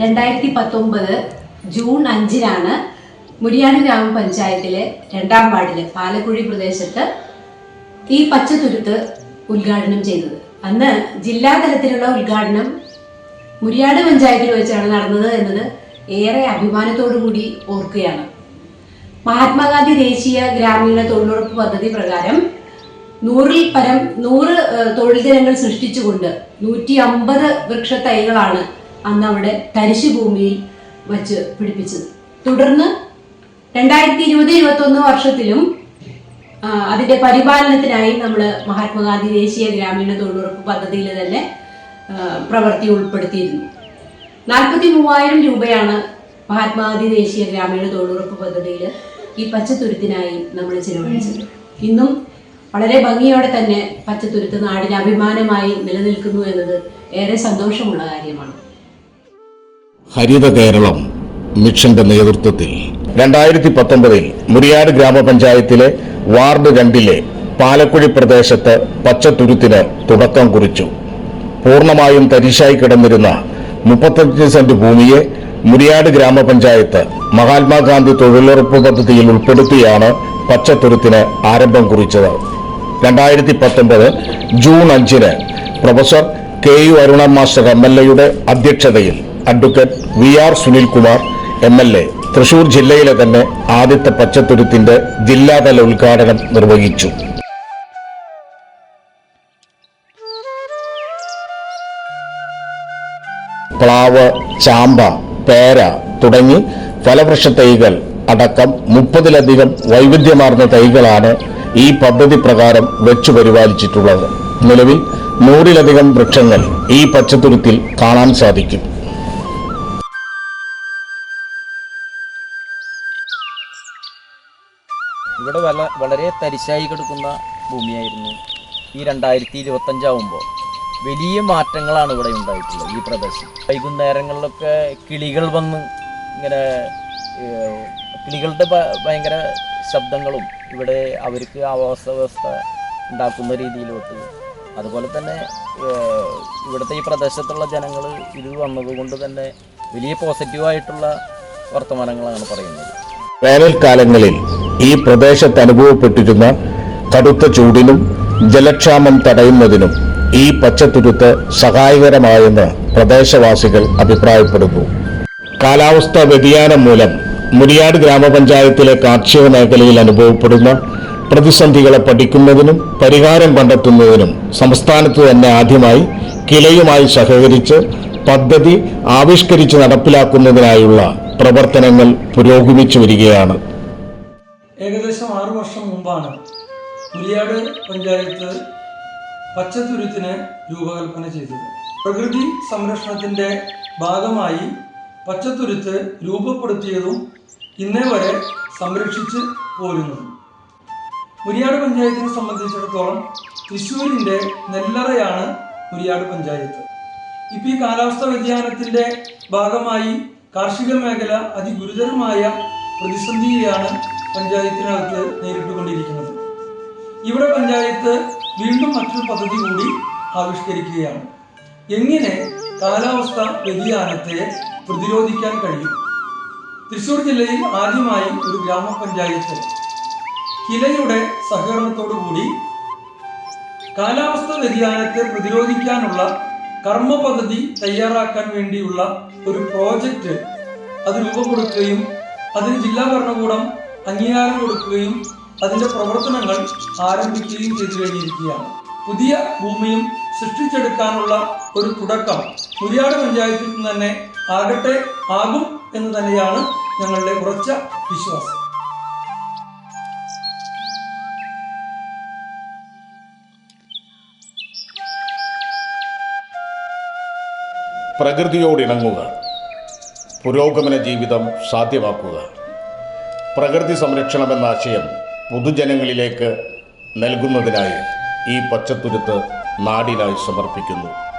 രണ്ടായിരത്തി പത്തൊമ്പത് ജൂൺ അഞ്ചിനാണ് മുരിയാട് ഗ്രാമപഞ്ചായത്തിലെ രണ്ടാം വാർഡിൽ പാലക്കുഴി പ്രദേശത്ത് ഈ പച്ചത്തുരുത്ത് ഉദ്ഘാടനം ചെയ്തത്. അന്ന് ജില്ലാ തലത്തിലുള്ള ഉദ്ഘാടനം മുരിയാട് പഞ്ചായത്തിൽ വെച്ചാണ് നടന്നത് എന്നത് ഏറെ അഭിമാനത്തോടു കൂടി ഓർക്കുകയാണ്. മഹാത്മാഗാന്ധി ദേശീയ ഗ്രാമീണ തൊഴിലുറപ്പ് പദ്ധതി പ്രകാരം നൂറിൽ പരം നൂറ് തൊഴിൽ ദിനങ്ങൾ സൃഷ്ടിച്ചുകൊണ്ട് നൂറ്റി അമ്പത് വൃക്ഷത്തൈകളാണ് അന്ന് അവിടെ തരിശു ഭൂമിയിൽ വച്ച് പിടിപ്പിച്ചത്. തുടർന്ന് രണ്ടായിരത്തി ഇരുപത് ഇരുപത്തി ഒന്ന് വർഷത്തിലും അതിന്റെ പരിപാലനത്തിനായി നമ്മൾ മഹാത്മാഗാന്ധി ദേശീയ ഗ്രാമീണ തൊഴിലുറപ്പ് പദ്ധതിയിൽ തന്നെ പ്രവൃത്തി ഉൾപ്പെടുത്തിയിരുന്നു. നാൽപ്പത്തി മൂവായിരം രൂപയാണ് മഹാത്മാഗാന്ധി ദേശീയ ഗ്രാമീണ തൊഴിലുറപ്പ് പദ്ധതിയിൽ ഈ പച്ചത്തുരുത്തിനായി നമ്മൾ ചിലവഴിച്ചത്. ഇന്നും വളരെ ഭംഗിയോടെ തന്നെ പച്ചത്തുരുത്ത് നാടിന് അഭിമാനമായി നിലനിൽക്കുന്നു എന്നത് ഏറെ സന്തോഷമുള്ള കാര്യമാണ്. ഹരിത കേരളം മിഷന്റെ നേതൃത്വത്തിൽ. രണ്ടായിരത്തി പത്തൊമ്പതിൽ മുരിയാട് ഗ്രാമപഞ്ചായത്തിലെ വാർഡ് രണ്ടിലെ പാലക്കുഴി പ്രദേശത്ത് പച്ചത്തുരുത്തിന് തുടക്കം കുറിച്ചു. പൂർണമായും തരിശായി കിടന്നിരുന്ന മുപ്പത്തഞ്ച് സെന്റ് ഭൂമിയെ മുരിയാട് ഗ്രാമപഞ്ചായത്ത് മഹാത്മാഗാന്ധി തൊഴിലുറപ്പ് പദ്ധതിയിൽ ഉൾപ്പെടുത്തിയാണ് പച്ചത്തുരുത്തിന് ആരംഭം കുറിച്ചത്. രണ്ടായിരത്തി പത്തൊമ്പത് ജൂൺ അഞ്ചിന് professor K U Aruna master M L എയുടെ അധ്യക്ഷതയിൽ advocate V R Sunilkumar M L A Thrissur ജില്ലയിലെ തന്നെ ആദ്യത്തെ പച്ചത്തുരുത്തിന്റെ ജില്ലാതല ഉദ്ഘാടനം നിർവഹിച്ചു. പ്ലാവ് ചാമ്പ പേര തുടങ്ങി ഫലവൃക്ഷ തൈകൾ അടക്കം മുപ്പതിലധികം വൈവിധ്യമാർന്ന തൈകളാണ് ഈ പദ്ധതി പ്രകാരം വെച്ചു പരിപാലിച്ചിട്ടുള്ളത്. നിലവിൽ നൂറിലധികം വൃക്ഷങ്ങൾ ഈ പച്ചത്തുരുത്തിൽ കാണാൻ സാധിക്കും. ഇവിടെ വല വളരെ തരിശായി കിടക്കുന്ന ഭൂമിയായിരുന്നു ഈ രണ്ടായിരത്തി ഇരുപത്തഞ്ചാവുമ്പോൾ വലിയ മാറ്റങ്ങളാണ് ഇവിടെ ഉണ്ടായിട്ടുള്ളത് ഈ പ്രദേശം. വൈകുന്നേരങ്ങളിലൊക്കെ കിളികൾ വന്ന് ഇങ്ങനെ കിളികളുടെ ഭയങ്കര ശബ്ദങ്ങളും ഇവിടെ അവർക്ക് ആവാസ വ്യവസ്ഥ ഉണ്ടാക്കുന്ന രീതിയിലോട്ട്. അതുപോലെ തന്നെ ഇവിടുത്തെ ഈ പ്രദേശത്തുള്ള ജനങ്ങൾ ഇത് വന്നതുകൊണ്ട് തന്നെ വലിയ പോസിറ്റീവായിട്ടുള്ള വർത്തമാനങ്ങളാണ് പറയുന്നത്. വേനൽക്കാലങ്ങളിൽ ഈ പ്രദേശത്ത് അനുഭവപ്പെട്ടിരുന്ന കടുത്ത ചൂടിനും ജലക്ഷാമം തടയുന്നതിനും ഈ പച്ചത്തുരുത്ത് സഹായകരമായെന്ന് പ്രദേശവാസികൾ അഭിപ്രായപ്പെടുന്നു. കാലാവസ്ഥാ വ്യതിയാനം മൂലം മുരിയാട് ഗ്രാമപഞ്ചായത്തിലെ കാർഷിക മേഖലയിൽ അനുഭവപ്പെടുന്ന പ്രതിസന്ധികളെ പഠിക്കുന്നതിനും പരിഹാരം കണ്ടെത്തുന്നതിനും സംസ്ഥാനത്ത് തന്നെ ആദ്യമായി കിലയുമായി സഹകരിച്ച് പദ്ധതി ആവിഷ്കരിച്ച് നടപ്പിലാക്കുന്നതിനായുള്ള പ്രവർത്തനങ്ങൾ പുരോഗമിച്ചു വരികയാണ്. ഏകദേശം ആറു വർഷം മുമ്പാണ് പുലിയാട് പഞ്ചായത്ത് പച്ചത്തുരുത്തിന് രൂപകൽപ്പന ചെയ്തത്. പ്രകൃതി സംരക്ഷണത്തിന്റെ ഭാഗമായി പച്ചത്തുരുത്ത് രൂപപ്പെടുത്തിയതും ഇന്നേ വരെ സംരക്ഷിച്ച് പോരുന്നതും. മുരിയാട് പഞ്ചായത്തിനെ സംബന്ധിച്ചിടത്തോളം തൃശ്ശൂരിന്റെ നെല്ലറയാണ് മുരിയാട് പഞ്ചായത്ത്. ഇപ്പോൾ ഈ കാലാവസ്ഥാ വ്യതിയാനത്തിന്റെ ഭാഗമായി കാർഷിക മേഖല അതിഗുരുതരമായ പ്രതിസന്ധിയെയാണ് പഞ്ചായത്തിനകത്ത് നേരിട്ടുകൊണ്ടിരിക്കുന്നത് ഇവിടെ പഞ്ചായത്ത് വീണ്ടും മറ്റൊരു പദ്ധതി കൂടി ആവിഷ്കരിക്കുകയാണ്. എങ്ങനെ കാലാവസ്ഥ വ്യതിയാനത്തെ പ്രതിരോധിക്കാൻ കഴിയും? തൃശൂർ ജില്ലയിൽ ആദ്യമായി ഒരു ഗ്രാമപഞ്ചായത്ത്. കിലയുടെ സഹകരണത്തോടു കൂടി കാലാവസ്ഥ വ്യതിയാനത്തെ പ്രതിരോധിക്കാനുള്ള കർമ്മ പദ്ധതി തയ്യാറാക്കാൻ വേണ്ടിയുള്ള ഒരു പ്രോജക്റ്റ് അത് രൂപം കൊടുക്കുകയും അതിന് ജില്ലാ ഭരണകൂടം അംഗീകാരം കൊടുക്കുകയും അതിന്റെ പ്രവർത്തനങ്ങൾ ആരംഭിക്കുകയും ചെയ്തു കഴിഞ്ഞിരിക്കുകയാണ്. പുതിയ ഭൂമിയും സൃഷ്ടിച്ചെടുക്കാനുള്ള ഒരു തുടക്കം കുരിയാട് പഞ്ചായത്തിൽ നിന്ന് തന്നെ ആകട്ടെ ആകും എന്ന് തന്നെയാണ് ഞങ്ങളുടെ ഉറച്ച വിശ്വാസം. പ്രകൃതിയോടിണങ്ങുക പുരോഗമന ജീവിതം സാധ്യമാക്കുക. പ്രകൃതി സംരക്ഷണമെന്ന ആശയം പൊതുജനങ്ങളിലേക്ക് നൽകുന്നതിനായി ഈ പച്ചത്തുരുത്ത് നാടിനായി സമർപ്പിക്കുന്നു.